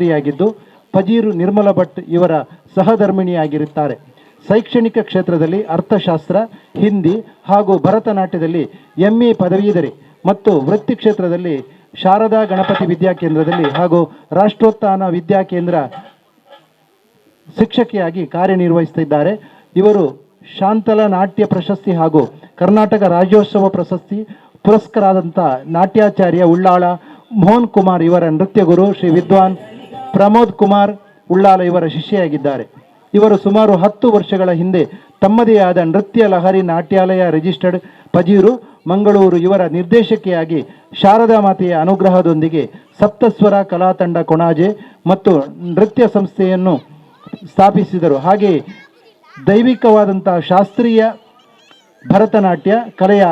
ಪುತ್ರಿಯಾಗಿದ್ದು ಪಜೀರು ನಿರ್ಮಲ ಭಟ್ ಇವರ ಸಹಧರ್ಮಿಣಿಯಾಗಿರುತ್ತಾರೆ. ಶೈಕ್ಷಣಿಕ ಕ್ಷೇತ್ರದಲ್ಲಿ ಅರ್ಥಶಾಸ್ತ್ರ, ಹಿಂದಿ ಹಾಗೂ ಭರತನಾಟ್ಯದಲ್ಲಿ ಎಂ ಎ ಪದವೀಧರಿ ಮತ್ತು ವೃತ್ತಿ ಕ್ಷೇತ್ರದಲ್ಲಿ ಶಾರದಾ ಗಣಪತಿ ವಿದ್ಯಾಕೇಂದ್ರದಲ್ಲಿ ಹಾಗೂ ರಾಷ್ಟ್ರೋತ್ಥಾನ ವಿದ್ಯಾಕೇಂದ್ರ ಶಿಕ್ಷಕಿಯಾಗಿ ಕಾರ್ಯನಿರ್ವಹಿಸುತ್ತಿದ್ದಾರೆ. ಇವರು ಶಾಂತಲ ನಾಟ್ಯ ಪ್ರಶಸ್ತಿ ಹಾಗೂ ಕರ್ನಾಟಕ ರಾಜ್ಯೋತ್ಸವ ಪ್ರಶಸ್ತಿ ಪುರಸ್ಕರಾದಂಥ ನಾಟ್ಯಾಚಾರ್ಯ ಉಳ್ಳಾಳ ಮೋಹನ್ ಕುಮಾರ್ ಇವರ ನೃತ್ಯ ಗುರು ಶ್ರೀ ವಿದ್ವಾನ್ ಪ್ರಮೋದ್ ಕುಮಾರ್ ಉಳ್ಳಾಲ ಇವರ ಶಿಷ್ಯೆಯಾಗಿದ್ದಾರೆ. ಇವರು ಸುಮಾರು ಹತ್ತು ವರ್ಷಗಳ ಹಿಂದೆ ತಮ್ಮದೇ ಆದ ನೃತ್ಯ ಲಹರಿ ನಾಟ್ಯಾಲಯ ರಿಜಿಸ್ಟರ್ಡ್ ಪಜೀರು ಮಂಗಳೂರು ಇವರ ನಿರ್ದೇಶಕಿಯಾಗಿ ಶಾರದಾ ಮಾತೆಯ ಅನುಗ್ರಹದೊಂದಿಗೆ ಸಪ್ತಸ್ವರ ಕಲಾ ತಂಡ ಕೊಣಾಜೆ ಮತ್ತು ನೃತ್ಯ ಸಂಸ್ಥೆಯನ್ನು ಸ್ಥಾಪಿಸಿದರು. ಹಾಗೆಯೇ ದೈವಿಕವಾದಂತಹ ಶಾಸ್ತ್ರೀಯ ಭರತನಾಟ್ಯ, ಕಲೆಯ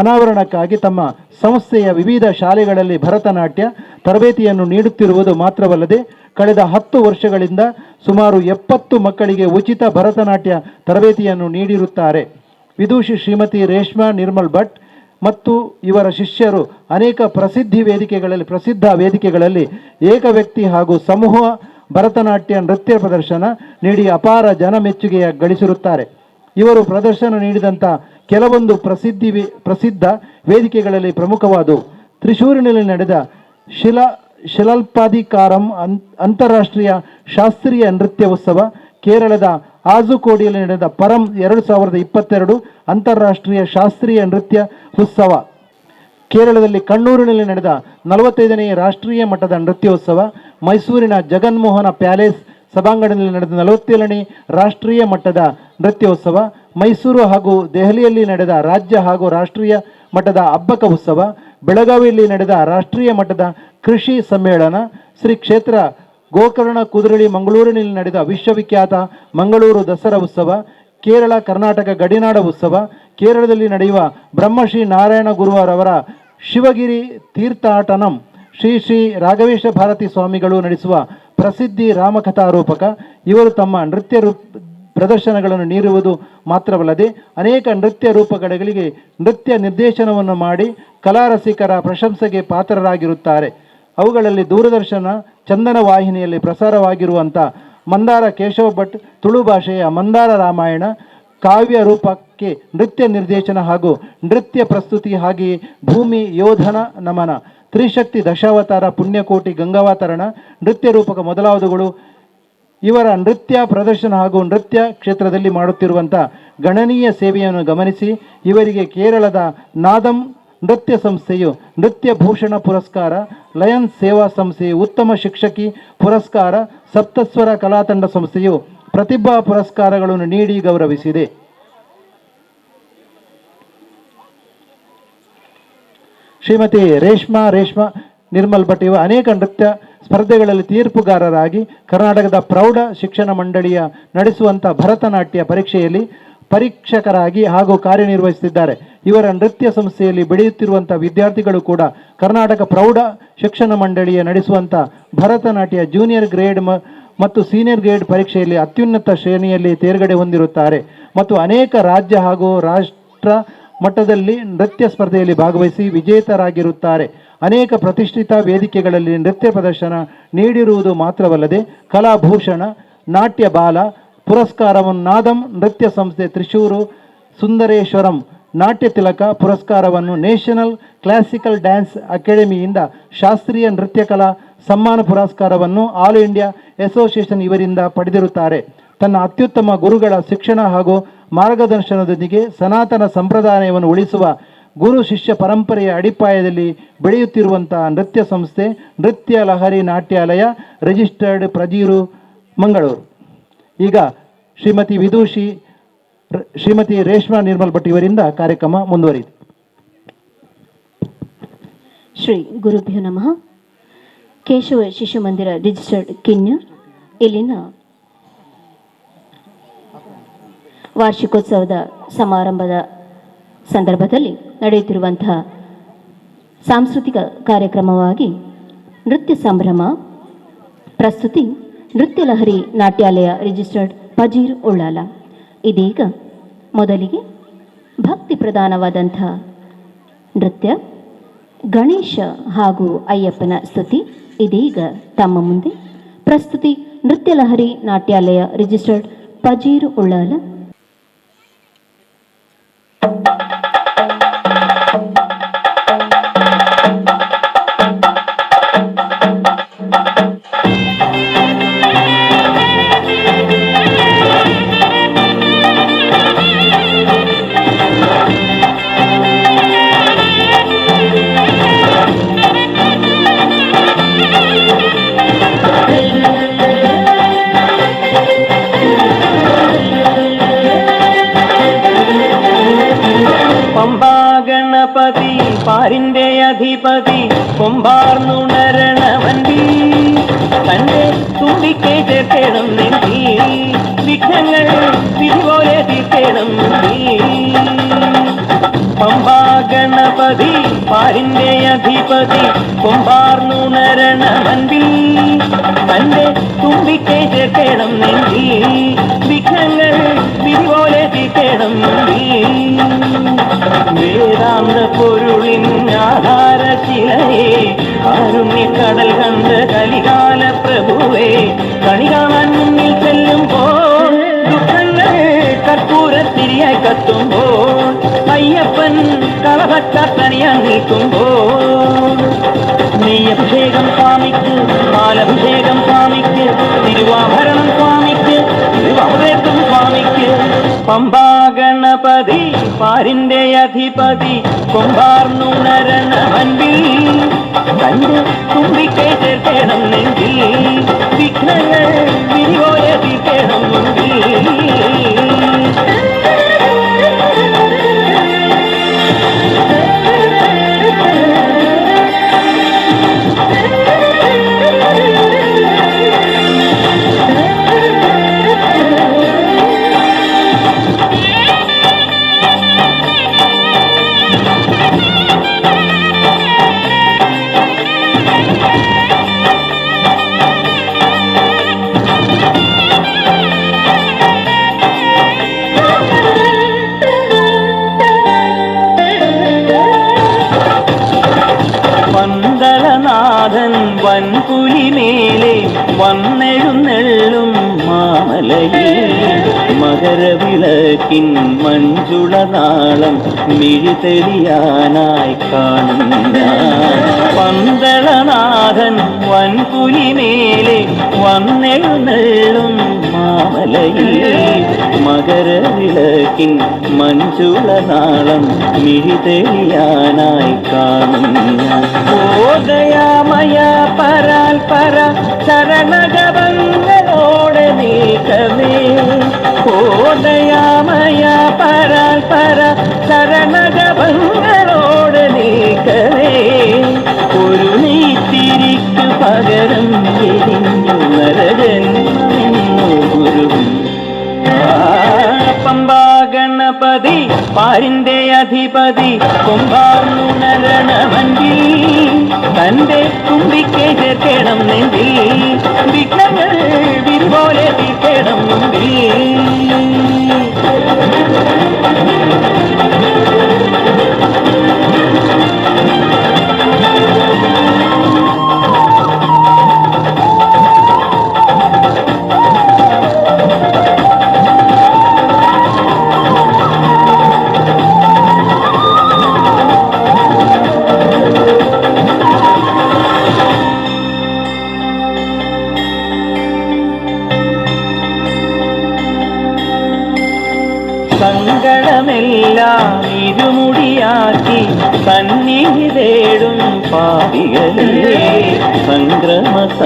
ಅನಾವರಣಕ್ಕಾಗಿ ತಮ್ಮ ಸಂಸ್ಥೆಯ ವಿವಿಧ ಶಾಲೆಗಳಲ್ಲಿ ಭರತನಾಟ್ಯ ತರಬೇತಿಯನ್ನು ನೀಡುತ್ತಿರುವುದು ಮಾತ್ರವಲ್ಲದೆ, ಕಳೆದ ಹತ್ತು ವರ್ಷಗಳಿಂದ ಸುಮಾರು ಎಪ್ಪತ್ತು ಮಕ್ಕಳಿಗೆ ಉಚಿತ ಭರತನಾಟ್ಯ ತರಬೇತಿಯನ್ನು ನೀಡಿರುತ್ತಾರೆ. ವಿದೂಷಿ ಶ್ರೀಮತಿ ರೇಷ್ಮಾ ನಿರ್ಮಲ್ ಭಟ್ ಮತ್ತು ಇವರ ಶಿಷ್ಯರು ಅನೇಕ ಪ್ರಸಿದ್ಧಿ ವೇದಿಕೆಗಳಲ್ಲಿ, ಪ್ರಸಿದ್ಧ ವೇದಿಕೆಗಳಲ್ಲಿ ಏಕ ವ್ಯಕ್ತಿ ಹಾಗೂ ಸಮೂಹ ಭರತನಾಟ್ಯ ನೃತ್ಯ ಪ್ರದರ್ಶನ ನೀಡಿ ಅಪಾರ ಜನಮೆಚ್ಚುಗೆಯ ಗಳಿಸಿರುತ್ತಾರೆ. ಇವರು ಪ್ರದರ್ಶನ ನೀಡಿದಂಥ ಕೆಲವೊಂದು ಪ್ರಸಿದ್ಧಿವಿ ಪ್ರಸಿದ್ಧ ವೇದಿಕೆಗಳಲ್ಲಿ ಪ್ರಮುಖವಾದವು ತ್ರಿಶೂರಿನಲ್ಲಿ ನಡೆದ ಶಿಲಾ, ಶಿಲಾಲ್ಪಾಧಿಕಾರಂ ಅಂತಾರಾಷ್ಟ್ರೀಯ ಶಾಸ್ತ್ರೀಯ ನೃತ್ಯ ಉತ್ಸವ ಕೇರಳದ ಆಜುಕೋಡಿಯಲ್ಲಿ ನಡೆದ ಪರಂ ಎರಡು ಸಾವಿರದ ಇಪ್ಪತ್ತೆರಡು ಅಂತಾರಾಷ್ಟ್ರೀಯ ಶಾಸ್ತ್ರೀಯ ನೃತ್ಯ ಉತ್ಸವ, ಕೇರಳದಲ್ಲಿ ಕಣ್ಣೂರಿನಲ್ಲಿ ನಡೆದ ನಲವತ್ತೈದನೇ ರಾಷ್ಟ್ರೀಯ ಮಟ್ಟದ ನೃತ್ಯೋತ್ಸವ, ಮೈಸೂರಿನ ಜಗನ್ಮೋಹನ ಪ್ಯಾಲೇಸ್ ಸಭಾಂಗಣದಲ್ಲಿ ನಡೆದ ನಲವತ್ತೇಳನೇ ರಾಷ್ಟ್ರೀಯ ಮಟ್ಟದ ನೃತ್ಯೋತ್ಸವ, ಮೈಸೂರು ಹಾಗೂ ದೆಹಲಿಯಲ್ಲಿ ನಡೆದ ರಾಜ್ಯ ಹಾಗೂ ರಾಷ್ಟ್ರೀಯ ಮಟ್ಟದ ಹಬ್ಬಕ ಉತ್ಸವ, ಬೆಳಗಾವಿಯಲ್ಲಿ ನಡೆದ ರಾಷ್ಟ್ರೀಯ ಮಟ್ಟದ ಕೃಷಿ ಸಮ್ಮೇಳನ, ಶ್ರೀ ಕ್ಷೇತ್ರ ಗೋಕರ್ಣ ಕುದುರಳಿ ಮಂಗಳೂರಿನಲ್ಲಿ ನಡೆದ ವಿಶ್ವವಿಖ್ಯಾತ ಮಂಗಳೂರು ದಸರಾ ಉತ್ಸವ, ಕೇರಳ, ಕರ್ನಾಟಕ ಗಡಿನಾಡ ಉತ್ಸವ, ಕೇರಳದಲ್ಲಿ ನಡೆಯುವ ಬ್ರಹ್ಮಶ್ರೀ ನಾರಾಯಣ ಗುರುವಾರವರ ಶಿವಗಿರಿ ತೀರ್ಥಾಟನಂ, ಶ್ರೀ ಶ್ರೀ ರಾಘವೇಶ ಭಾರತಿ ಸ್ವಾಮಿಗಳು ನಡೆಸುವ ಪ್ರಸಿದ್ಧಿ ರಾಮಕಥಾರೂಪಕ, ಇವರು ತಮ್ಮ ನೃತ್ಯ ರೂಪ ಪ್ರದರ್ಶನಗಳನ್ನು ನೀಡುವುದು ಮಾತ್ರವಲ್ಲದೆ ಅನೇಕ ನೃತ್ಯ ರೂಪಗಳಿಗೆ ನೃತ್ಯ ನಿರ್ದೇಶನವನ್ನು ಮಾಡಿ ಕಲಾರಸಿಕರ ಪ್ರಶಂಸೆಗೆ ಪಾತ್ರರಾಗಿರುತ್ತಾರೆ. ಅವುಗಳಲ್ಲಿ ದೂರದರ್ಶನ, ಚಂದನ ವಾಹಿನಿಯಲ್ಲಿ ಪ್ರಸಾರವಾಗಿರುವಂಥ ಮಂದಾರ ಕೇಶವ ಭಟ್, ತುಳು ಭಾಷೆಯ ಮಂದಾರ ರಾಮಾಯಣ, ಕಾವ್ಯ ರೂಪಕ್ಕೆ ನೃತ್ಯ ನಿರ್ದೇಶನ ಹಾಗೂ ನೃತ್ಯ ಪ್ರಸ್ತುತಿ ಹಾಗೆಯೇ ಭೂಮಿ, ಯೋಧನ, ನಮನ, ತ್ರಿಶಕ್ತಿ ದಶಾವತಾರ, ಪುಣ್ಯಕೋಟಿ, ಗಂಗಾವತರಣ, ನೃತ್ಯ ರೂಪಕ ಮೊದಲಾದವುಗಳು ಇವರ ನೃತ್ಯ ಪ್ರದರ್ಶನ ಹಾಗೂ ನೃತ್ಯ ಕ್ಷೇತ್ರದಲ್ಲಿ ಮಾಡುತ್ತಿರುವಂಥ ಗಣನೀಯ ಸೇವೆಯನ್ನು ಗಮನಿಸಿ ಇವರಿಗೆ ಕೇರಳದ ನಾದಂ ನೃತ್ಯ ಸಂಸ್ಥೆಯು ನೃತ್ಯ ಭೂಷಣ ಪುರಸ್ಕಾರ ಲಯನ್ಸ್ ಸೇವಾ ಸಂಸ್ಥೆಯು ಉತ್ತಮ ಶಿಕ್ಷಕಿ ಪುರಸ್ಕಾರ, ಸಪ್ತಸ್ವರ ಕಲಾತಂಡ ಸಂಸ್ಥೆಯು ಪ್ರತಿಭಾ ಪುರಸ್ಕಾರಗಳನ್ನು ನೀಡಿ ಗೌರವಿಸಿದೆ. ಶ್ರೀಮತಿ ರೇಷ್ಮಾ ರೇಷ್ಮಾ ನಿರ್ಮಲ್ ಭಟ್ ಇವ ಅನೇಕ ನೃತ್ಯ ಸ್ಪರ್ಧೆಗಳಲ್ಲಿ ತೀರ್ಪುಗಾರರಾಗಿ ಕರ್ನಾಟಕದ ಪ್ರೌಢ ಶಿಕ್ಷಣ ಮಂಡಳಿಯ ನಡೆಸುವಂಥ ಭರತನಾಟ್ಯ ಪರೀಕ್ಷೆಯಲ್ಲಿ ಪರೀಕ್ಷಕರಾಗಿ ಹಾಗೂ ಕಾರ್ಯನಿರ್ವಹಿಸುತ್ತಿದ್ದಾರೆ. ಇವರ ನೃತ್ಯ ಸಂಸ್ಥೆಯಲ್ಲಿ ಬೆಳೆಯುತ್ತಿರುವಂಥ ವಿದ್ಯಾರ್ಥಿಗಳು ಕೂಡ ಕರ್ನಾಟಕ ಪ್ರೌಢ ಶಿಕ್ಷಣ ಮಂಡಳಿಯ ನಡೆಸುವಂಥ ಭರತನಾಟ್ಯ ಜೂನಿಯರ್ ಗ್ರೇಡ್ ಮತ್ತು ಸೀನಿಯರ್ ಗ್ರೇಡ್ ಪರೀಕ್ಷೆಯಲ್ಲಿ ಅತ್ಯುನ್ನತ ಶ್ರೇಣಿಯಲ್ಲಿ ತೇರ್ಗಡೆ ಹೊಂದಿರುತ್ತಾರೆ. ಮತ್ತು ಅನೇಕ ರಾಜ್ಯ ಹಾಗೂ ರಾಷ್ಟ್ರ ಮಟ್ಟದಲ್ಲಿ ನೃತ್ಯ ಸ್ಪರ್ಧೆಯಲ್ಲಿ ಭಾಗವಹಿಸಿ ವಿಜೇತರಾಗಿರುತ್ತಾರೆ. ಅನೇಕ ಪ್ರತಿಷ್ಠಿತ ವೇದಿಕೆಗಳಲ್ಲಿ ನೃತ್ಯ ಪ್ರದರ್ಶನ ನೀಡಿರುವುದು ಮಾತ್ರವಲ್ಲದೆ ಕಲಾಭೂಷಣ ನಾಟ್ಯ ಬಾಲ ಪುರಸ್ಕಾರವನ್ನು ನಾದಂ, ನೃತ್ಯ ಸಂಸ್ಥೆ ತ್ರಿಶೂರು, ಸುಂದರೇಶ್ವರಂ ನಾಟ್ಯ ತಿಲಕ ಪುರಸ್ಕಾರವನ್ನು ನೇಷನಲ್ ಕ್ಲಾಸಿಕಲ್ ಡ್ಯಾನ್ಸ್ ಅಕಾಡೆಮಿಯಿಂದ ಶಾಸ್ತ್ರೀಯ ನೃತ್ಯ ಕಲಾ ಸಮ್ಮಾನ ಪುರಸ್ಕಾರವನ್ನು ಆಲ್ ಇಂಡಿಯಾ ಅಸೋಸಿಯೇಷನ್ ಇವರಿಂದ ಪಡೆದಿರುತ್ತಾರೆ. ತನ್ನ ಅತ್ಯುತ್ತಮ ಗುರುಗಳ ಶಿಕ್ಷಣ ಹಾಗೂ ಮಾರ್ಗದರ್ಶನದೊಂದಿಗೆ ಸನಾತನ ಸಂಪ್ರದಾಯವನ್ನು ಉಳಿಸುವ ಗುರು ಶಿಷ್ಯ ಪರಂಪರೆಯ ಅಡಿಪಾಯದಲ್ಲಿ ಬೆಳೆಯುತ್ತಿರುವಂತಹ ನೃತ್ಯ ಸಂಸ್ಥೆ ನೃತ್ಯ ಲಹರಿ ನಾಟ್ಯಾಲಯ ರಿಜಿಸ್ಟರ್ಡ್ ಪ್ರಜೀರು, ಮಂಗಳೂರು. ಈಗ ಶ್ರೀಮತಿ ವಿದೂಷಿ ಶ್ರೀಮತಿ ರೇಷ್ಮಾ ನಿರ್ಮಲ್ ಭಟ್ ಇವರಿಂದ ಕಾರ್ಯಕ್ರಮ ಮುಂದುವರಿಯಿತು. ಶ್ರೀ ಗುರುಭ್ಯೋ ನಮಃ. ಕೇಶವ ಶಿಶು ಮಂದಿರ ರಿಜಿಸ್ಟರ್ಡ್ ಕಿನ್ಯ ಇಲ್ಲಿನ ವಾರ್ಷಿಕೋತ್ಸವದ ಸಮಾರಂಭದ ಸಂದರ್ಭದಲ್ಲಿ ನಡೆಯುತ್ತಿರುವಂತಹ ಸಾಂಸ್ಕೃತಿಕ ಕಾರ್ಯಕ್ರಮವಾಗಿ ನೃತ್ಯ ಸಂಭ್ರಮ, ಪ್ರಸ್ತುತಿ ನೃತ್ಯ ಲಹರಿ ನಾಟ್ಯಾಲಯ ರಿಜಿಸ್ಟರ್ಡ್ ಪಜೀರ್ ಉಳ್ಳಾಲ. ಇದೀಗ ಮೊದಲಿಗೆ ಭಕ್ತಿ ಪ್ರಧಾನವಾದಂಥ ನೃತ್ಯ ಗಣೇಶ ಹಾಗೂ ಅಯ್ಯಪ್ಪನ ಸ್ತುತಿ. ಇದೀಗ ತಮ್ಮ ಮುಂದೆ ಪ್ರಸ್ತುತಿ ನೃತ್ಯ ಲಹರಿ ನಾಟ್ಯಾಲಯ ರಿಜಿಸ್ಟರ್ಡ್ ಪಜೀರ್ ಉಳ್ಳಾಲ. പമ്പാഗണപതി പാരിന്റെ അധിപതി കൊമ്പാർന്നുണരണവണ്ടി തന്റെ തുമ്പിക്കെ ചേർത്തേണം നീ വിഘ്നങ്ങൾ തിരിപോലെ തീർത്തേണം നീ. പമ്പാഗണപതി പാരിന്റെ അധിപതി കൊമ്പാർന്നുണരണവണ്ടി തന്റെ തുമ്പിക്കെ ചേർത്തേണം വിഘ്നങ്ങൾ വിധി പോലെ തീർക്കണം നീ. വേദാന്ത പൊരുളിൻ ആധാര ശിലയെ കടൽ കണ്ട് കലികാല പ്രഭുവേ കണി കാണാൻ മുന്നിൽ ചെല്ലുമ്പോൾ ദുഃഖങ്ങൾ കർപ്പൂരത്തിരിയായി കത്തുമ്പോൾ അയ്യപ്പൻ കളഭക്കത്തണിയാൻ നിൽക്കുമ്പോൾ. നെയ്യഭിഷേകം സ്വാമിക്ക് പാലഭിഷേകം സ്വാമിക്ക് തിരുവാഭരണം സ്വാമി പമ്പാഗണപതി പാരിന്റെ അധിപതി കൊമ്പാർന്നുണരണവൻപിൽ തന്റെ തുമ്പിക്കേ ചേർത്തേണം നെഞ്ചിൽ വിഘ്നങ്ങൾ വിരിവോയതി തീർത്തേണം മുൻപിൽ മിഴിതെളിയാനായി കാണുന്ന പന്തളനാഥൻ വൻപുലിമേലെ വന്നെഴുന്നെള്ളും മാമലയിൽ. മകരവിളക്കിൻ മഞ്ജുളനാളം മിഴിതെളിയാനായി കാണുന്നോദയാമയ പരാൽ പര ശരണജപങ്ങളോടെ നീക്കമേ ഓദയാമയ പര കടന്നെരിഞ്ഞു നരജന്മമെന്നു ഗുരുവും പമ്പാ ഗണപതി പാരിന്റെ അധിപതി കൊമ്പാർണരണമണ്ടി തന്റെ കുമ്പിക്കേണം നെഞ്ചിൽ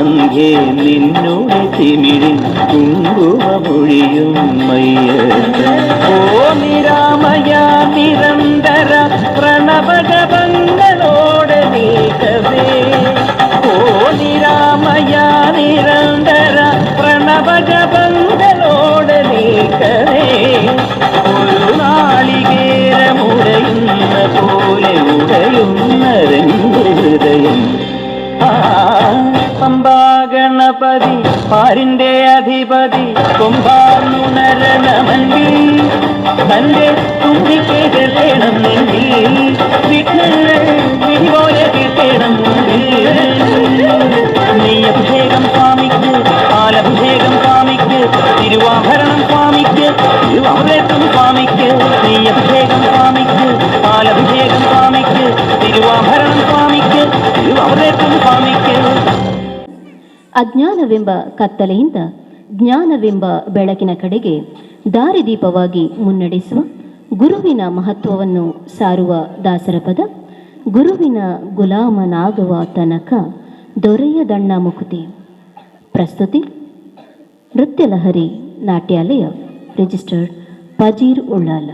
സന്ധ്യേ നിന്നോട് തിമിഴിൻ കുങ്കുമൊഴിയും പാരിന്റെ അധിപതി കുംഭാനുണരണമണ്ടി തന്റെ തുമ്പിക്കേതേണം നെഞ്ചിൽ വിഘ്നങ്ങൾ വിധിപോലെ തീർത്തേണം നീ അഭിഷേകം സ്വാമിക്ക് പാലഭിഷേകം സ്വാമിക്ക് തിരുവാഭരണം സ്വാമിക്ക് തിരുവാമൃതം സ്വാമിക്ക് നീ അഭിഷേകം സ്വാമിക്ക് പാലഭിഷേകം സ്വാമിക്ക് തിരുവാഭരണം സ്വാമിക്ക് തിരുവാമൃതം സ്വാമിക്ക്. ಅಜ್ಞಾನವೆಂಬ ಕತ್ತಲೆಯಿಂದ ಜ್ಞಾನವೆಂಬ ಬೆಳಕಿನ ಕಡೆಗೆ ದಾರಿದೀಪವಾಗಿ ಮುನ್ನಡೆಸುವ ಗುರುವಿನ ಮಹತ್ವವನ್ನು ಸಾರುವ ದಾಸರ ಪದ, ಗುರುವಿನ ಗುಲಾಮನಾಗುವ ತನಕ ದೊರೆಯದಣ್ಣ ಮುಕುತಿ. ಪ್ರಸ್ತುತಿ, ನೃತ್ಯಲಹರಿ ನಾಟ್ಯಾಲಯ, ರಿಜಿಸ್ಟರ್ಡ್ ಪಜೀರ್ ಉಳ್ಳಾಲ.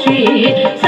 是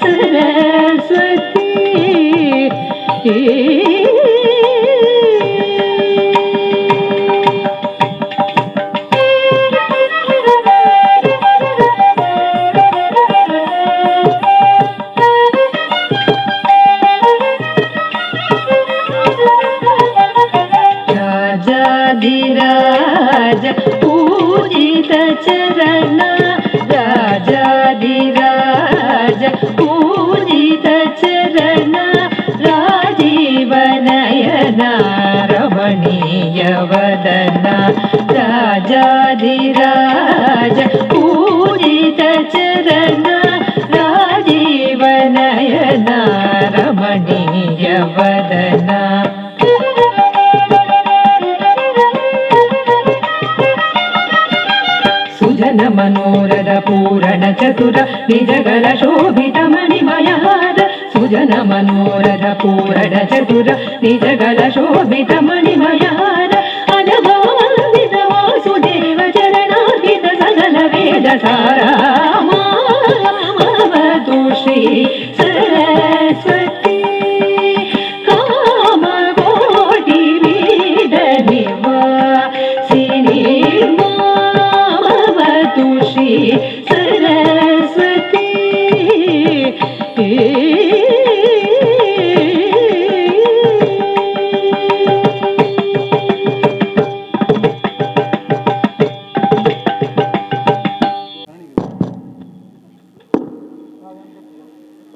పూర్ణ మనోరథ పూరణ చతుర నిజగల శోభిత మణిమయాద. సుజన మనోరథ పూరణ చతుర నిజగల శోభిత మణిమయా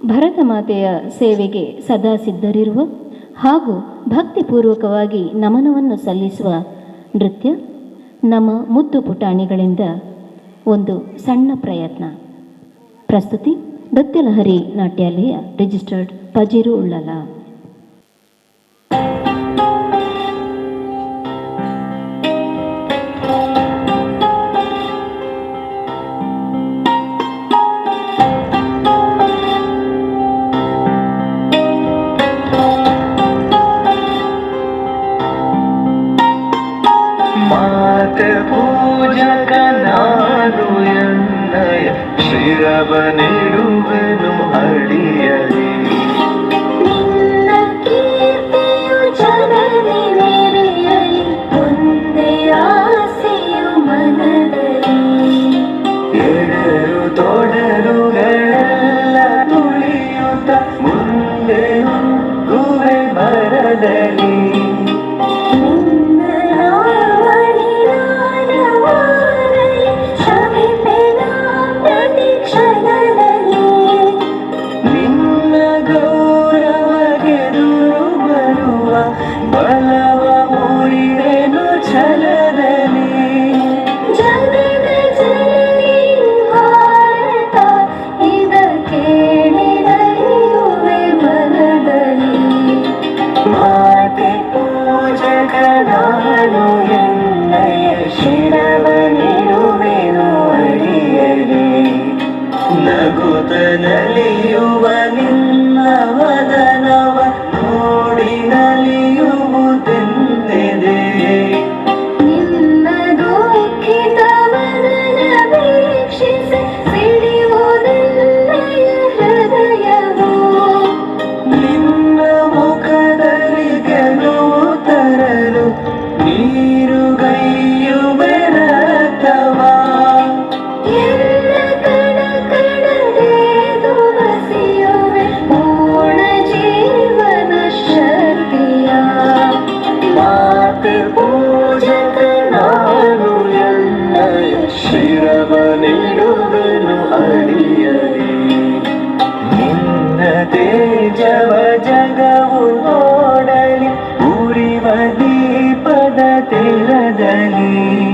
ಭರತ ಮಾತೆಯ ಸೇವೆಗೆ ಸದಾ ಸಿದ್ಧರಿರುವ ಹಾಗೂ ಭಕ್ತಿಪೂರ್ವಕವಾಗಿ ನಮನವನ್ನು ಸಲ್ಲಿಸುವ ನೃತ್ಯ ನಮ್ಮ ಮುದ್ದು ಪುಟಾಣಿಗಳಿಂದ ಒಂದು ಸಣ್ಣ ಪ್ರಯತ್ನ. ಪ್ರಸ್ತುತಿ ನೃತ್ಯಲಹರಿ ನಾಟ್ಯಾಲಯ, ರಿಜಿಸ್ಟರ್ಡ್ ಪಜಿರು ಉಳ್ಳಲ. കുതലലിയോ तेरा गली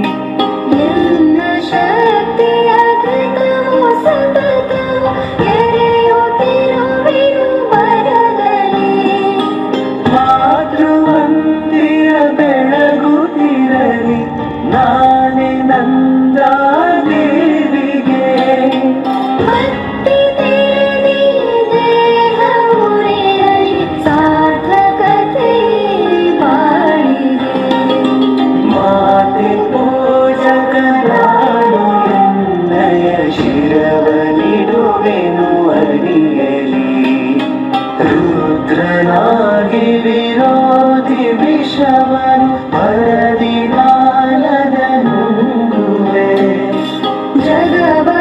ذهب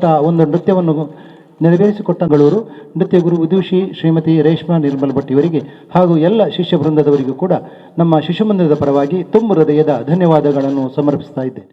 ಹಂದವಾದಂತಹ ಒಂದು ನೃತ್ಯವನ್ನು ನೆರವೇರಿಸಿಕೊಟ್ಟಗಳವರು ನೃತ್ಯ ಗುರು ವಿದೂಷಿ ಶ್ರೀಮತಿ ರೇಷ್ಮಾ ನಿರ್ಮಲ್ ಭಟ್ ಇವರಿಗೆ ಹಾಗೂ ಎಲ್ಲ ಶಿಷ್ಯ ವೃಂದದವರಿಗೂ ಕೂಡ ನಮ್ಮ ಶಿಶುಮಂದಿರದ ಪರವಾಗಿ ತುಂಬ ಹೃದಯದ ಧನ್ಯವಾದಗಳನ್ನು ಸಮರ್ಪಿಸ್ತಾ ಇದ್ದೇನೆ.